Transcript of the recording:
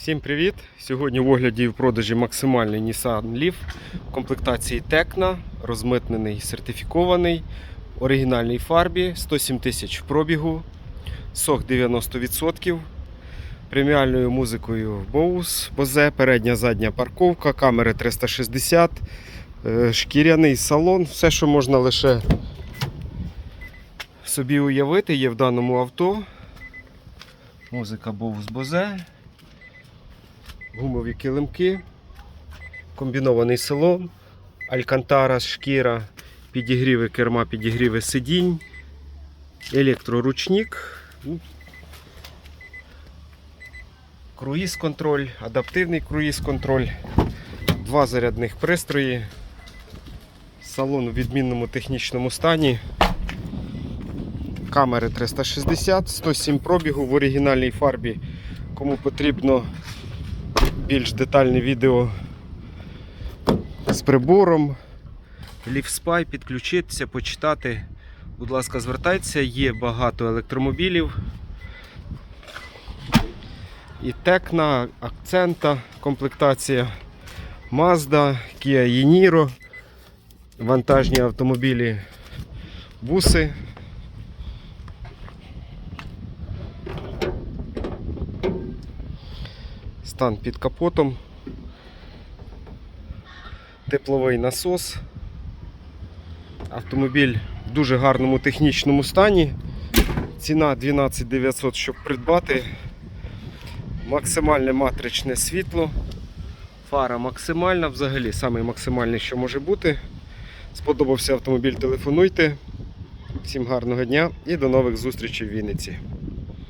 Всім привіт! Сьогодні в огляді і в продажі максимальний Nissan Leaf в комплектації Tecna, розмитнений, сертифікований, оригінальній фарбі, 107 тисяч в пробігу, сок 90%, преміальною музикою Bose, Bose, передня задня парковка, камери 360, е, шкіряний салон, все, що можна лише собі уявити, є в даному авто. Музика Bose Bose гумові килимки, комбінований салон, алькантара, шкіра, підігріви керма, підігріви сидінь, електроручник, ну, круїз-контроль, адаптивний круїз-контроль, два зарядних пристрої, салон у відмінному технічному стані. Камери 360, 107 пробігу в оригінальній фарбі. Кому потрібно більш детальне відео з прибором, ліфспай, підключитися, почитати. Будь ласка, звертайтеся, є багато електромобілів. І Текна, Акцента, комплектація Mazda, Kia Yeniro, вантажні автомобілі, буси. Стан під капотом. Тепловий насос. Автомобіль в дуже гарному технічному стані. Ціна 12 900, щоб придбати. Максимальне матричне світло. Фара максимальна, взагалі самий максимальний, що може бути. Сподобався автомобіль, телефонуйте. Всім гарного дня і до нових зустрічей в Вінниці.